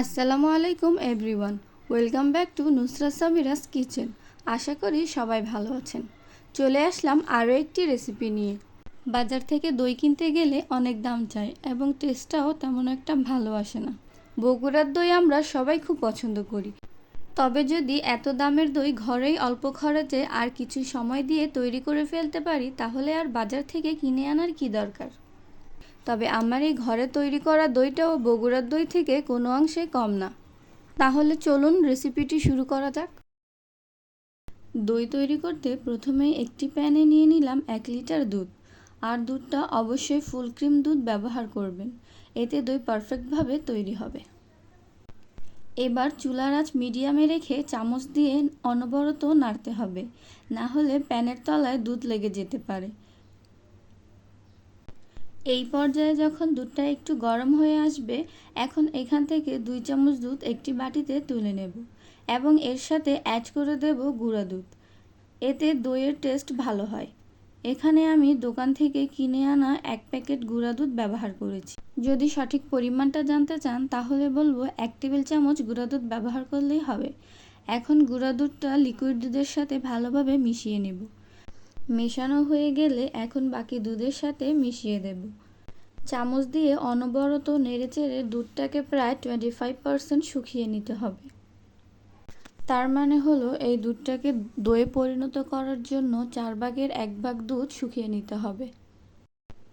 আসসালামু আলাইকুম, everyone. Welcome back to Nusrat Samira's kitchen. আশা করি সবাই ভালো আছেন। চলে আসলাম আরও একটি রেসিপি নিয়ে। বাজার থেকে দই কিনতে গেলে অনেক দাম চায় এবং টেস্টটাও তেমন একটা ভালো আসে না। বগুড়ার দই আমরা সবাই খুব পছন্দ করি। তবে যদি এত দামের দই ঘরেই অল্প খরচে আর কিছু সময় দিয়ে তৈরি করে ফেলতে পারি, তাহলে আর বাজার থেকে কিনে আনার কি দরকার? তবে আমার এই ঘরে তৈরি করা দইটাও বগুড়ার দই থেকে কোনো অংশে কম না। তাহলে চলুন রেসিপিটি শুরু করা যাক। দই তৈরি করতে প্রথমে একটি প্যানে নিয়ে নিলাম এক লিটার দুধ। আর দুধটা অবশ্যই ফুল ক্রিম দুধ ব্যবহার করবেন। এতে দই পারফেক্টভাবে তৈরি হবে। এবার চুলার আঁচ মিডিয়ামে রেখে চামচ দিয়ে অনবরত নাড়তে হবে। না হলে প্যানের তলায় দুধ লেগে যেতে পারে। এই পর্যায়ে যখন দুধটা একটু গরম হয়ে আসবে, এখন এখান থেকে দুই চামচ দুধ একটি বাটিতে তুলে নেব এবং এর সাথে অ্যাড করে দেব গুঁড়া দুধ। এতে দইয়ের টেস্ট ভালো হয়। এখানে আমি দোকান থেকে কিনে আনা এক প্যাকেট গুঁড়া দুধ ব্যবহার করেছি। যদি সঠিক পরিমাণটা জানতে চান, তাহলে বলব এক টেবিল চামচ গুঁড়া দুধ ব্যবহার করলেই হবে। এখন গুঁড়া দুধটা লিকুইড দুধের সাথে ভালোভাবে মিশিয়ে নেব। মেশানো হয়ে গেলে এখন বাকি দুধের সাথে মিশিয়ে দেব। চামচ দিয়ে অনবরত নেড়েচেড়ে দুধটাকে প্রায় টোয়েন্টি ফাইভ পারসেন্ট শুকিয়ে নিতে হবে। তার মানে হলো এই দুধটাকে দইয়ে পরিণত করার জন্য চার ভাগের এক ভাগ দুধ শুকিয়ে নিতে হবে।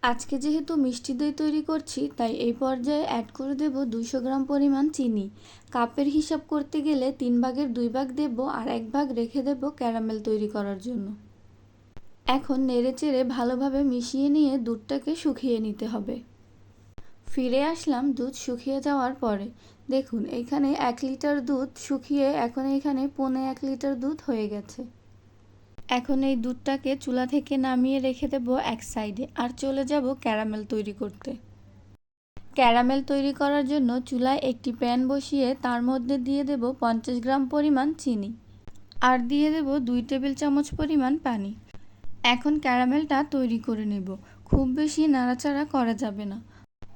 আজকে যেহেতু মিষ্টি দই তৈরি করছি, তাই এই পর্যায়ে অ্যাড করে দেব দুশো গ্রাম পরিমাণ চিনি। কাপের হিসাব করতে গেলে তিন ভাগের দুই ভাগ দেব আর এক ভাগ রেখে দেব ক্যারামেল তৈরি করার জন্য। এখন নেড়েচেড়ে ভালোভাবে মিশিয়ে নিয়ে দুধটাকে শুকিয়ে নিতে হবে। ফিরে আসলাম দুধ শুকিয়ে যাওয়ার পরে। দেখুন, এখানে এক লিটার দুধ শুকিয়ে এখন এখানে পৌনে এক লিটার দুধ হয়ে গেছে। এখন এই দুধটাকে চুলা থেকে নামিয়ে রেখে দেব এক সাইডে আর চলে যাব ক্যারামেল তৈরি করতে। ক্যারামেল তৈরি করার জন্য চুলায় একটি প্যান বসিয়ে তার মধ্যে দিয়ে দেব পঞ্চাশ গ্রাম পরিমাণ চিনি। আর দিয়ে দেব দুই টেবিল চামচ পরিমাণ পানি। এখন ক্যারামেলটা তৈরি করে নেব। খুব বেশি নাড়াচাড়া করা যাবে না।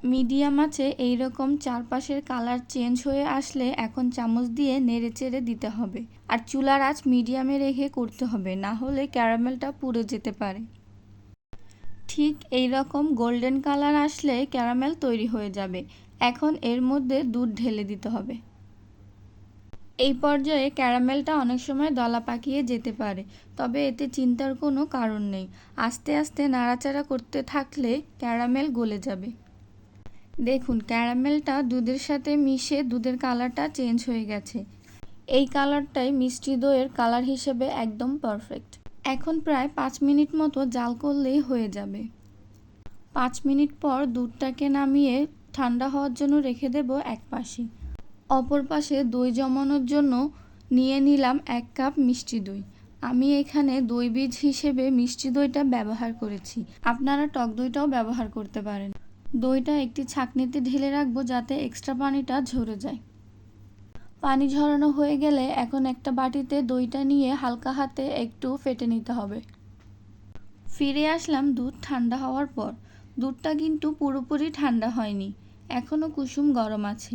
মিডিয়াম আছে, এইরকম চারপাশের কালার চেঞ্জ হয়ে আসলে এখন চামচ দিয়ে নেড়ে চেড়ে দিতে হবে। আর চুলার আঁচ মিডিয়ামে রেখে করতে হবে, না হলে ক্যারামেলটা পুড়ে যেতে পারে। ঠিক এই রকম গোল্ডেন কালার আসলে ক্যারামেল তৈরি হয়ে যাবে। এখন এর মধ্যে দুধ ঢেলে দিতে হবে। এই পর্যায়ে ক্যারামেলটা অনেক সময় দলা পাকিয়ে যেতে পারে, তবে এতে চিন্তার কোনো কারণ নেই। আস্তে আস্তে নাড়াচাড়া করতে থাকলে ক্যারামেল গলে যাবে। দেখুন, ক্যারামেলটা দুধের সাথে মিশে দুধের কালারটা চেঞ্জ হয়ে গেছে। এই কালারটাই মিষ্টি দইয়ের কালার হিসেবে একদম পারফেক্ট। এখন প্রায় পাঁচ মিনিট মতো জাল করলেই হয়ে যাবে। পাঁচ মিনিট পর দুধটাকে নামিয়ে ঠান্ডা হওয়ার জন্য রেখে দেব এক পাশে অপর পাশে দই জমানোর জন্য নিয়ে নিলাম এক কাপ মিষ্টি দই। আমি এখানে দই বীজ হিসেবে মিষ্টি দইটা ব্যবহার করেছি। আপনারা টক দইটাও ব্যবহার করতে পারেন। দইটা একটি ছাঁকনিতে ঢেলে রাখব যাতে এক্সট্রা পানিটা ঝরে যায়। পানি ঝরানো হয়ে গেলে এখন একটা বাটিতে দইটা নিয়ে হালকা হাতে একটু ফেটে নিতে হবে। ফিরে আসলাম দুধ ঠান্ডা হওয়ার পর। দুধটা কিন্তু পুরোপুরি ঠান্ডা হয়নি। এখনও কুসুম গরম আছে।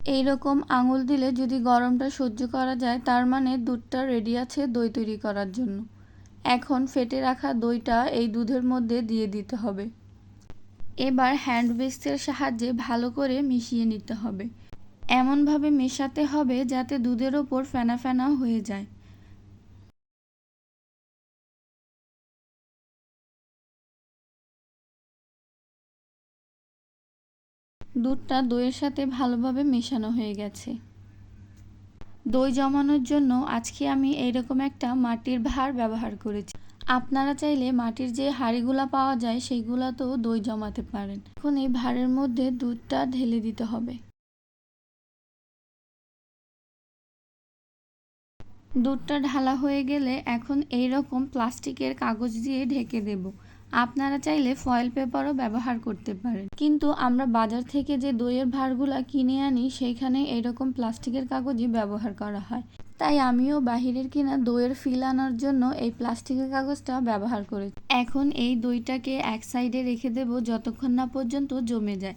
এই রকম আঙুল দিলে যদি গরমটা সহ্য করা যায়, তার মানে দুধটা রেডি আছে দই তৈরি করার জন্য। এখন ফেটে রাখা দইটা এই দুধের মধ্যে দিয়ে দিতে হবে। এবার হ্যান্ড বিস্কের সাহায্যে ভালো করে মিশিয়ে নিতে হবে। এমনভাবে মেশাতে হবে যাতে দুধের ওপর ফেনা ফেনা হয়ে যায়। দুধটা দইয়ের সাথে ভালোভাবে মেশানো হয়ে গেছে। দই জমানোর জন্য আজকে আমি এইরকম একটা মাটির ভার ব্যবহার করেছি। আপনারা চাইলে মাটির যে হাঁড়িগুলো পাওয়া যায় সেইগুলোতেও দই জমাতে পারেন। এখন এই ভাঁড়ের মধ্যে দুধটা ঢেলে দিতে হবে। দুধটা ঢালা হয়ে গেলে এখন এই রকম প্লাস্টিকের কাগজ দিয়ে ঢেকে দেব। আপনারা চাইলে ফয়েল পেপারও ব্যবহার করতে পারেন। কিন্তু আমরা বাজার থেকে যে দইয়ের ভাঁড়গুলা কিনে আনি, সেইখানে এরকম প্লাস্টিকের কাগজই ব্যবহার করা হয়। তাই আমিও বাহিরের কিনা দইয়ের ফিল আনার জন্য এই প্লাস্টিকের কাগজটা ব্যবহার করেছি এখন এই দইটাকে এক সাইডে রেখে দেব যতক্ষণ না পর্যন্ত জমে যায়।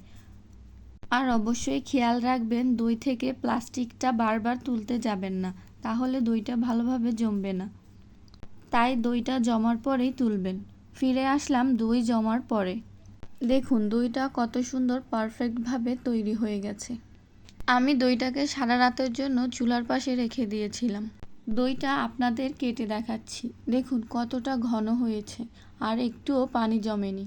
আর অবশ্যই খেয়াল রাখবেন, দই থেকে প্লাস্টিকটা বারবার তুলতে যাবেন না, তাহলে দইটা ভালোভাবে জমবে না। তাই দইটা জমার পরেই তুলবেন। ফিরে আসলাম দই জমার পরে। দেখুন, দইটা কত সুন্দর পারফেক্টভাবে তৈরি হয়ে গেছে। আমি দইটাকে সারা রাতের জন্য চুলার পাশে রেখে দিয়েছিলাম। দইটা আপনাদের কেটে দেখাচ্ছি। দেখুন, কতটা ঘন হয়েছে, আর একটুও পানি জমেনি।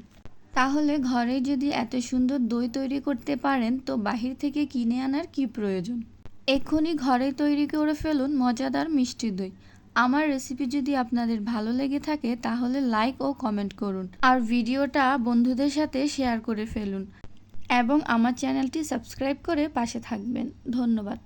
তাহলে ঘরে যদি এত সুন্দর দই তৈরি করতে পারেন, তো বাহির থেকে কিনে আনার কি প্রয়োজন? এক্ষুনি ঘরে তৈরি করে ফেলুন মজাদার মিষ্টি দই। আমার রেসিপি যদি আপনাদের ভালো লেগে থাকে, তাহলে লাইক ও কমেন্ট করুন। আর ভিডিওটা বন্ধুদের সাথে শেয়ার করে ফেলুন। এবং আমার চ্যানেলটি সাবস্ক্রাইব করে পাশে থাকবেন। ধন্যবাদ।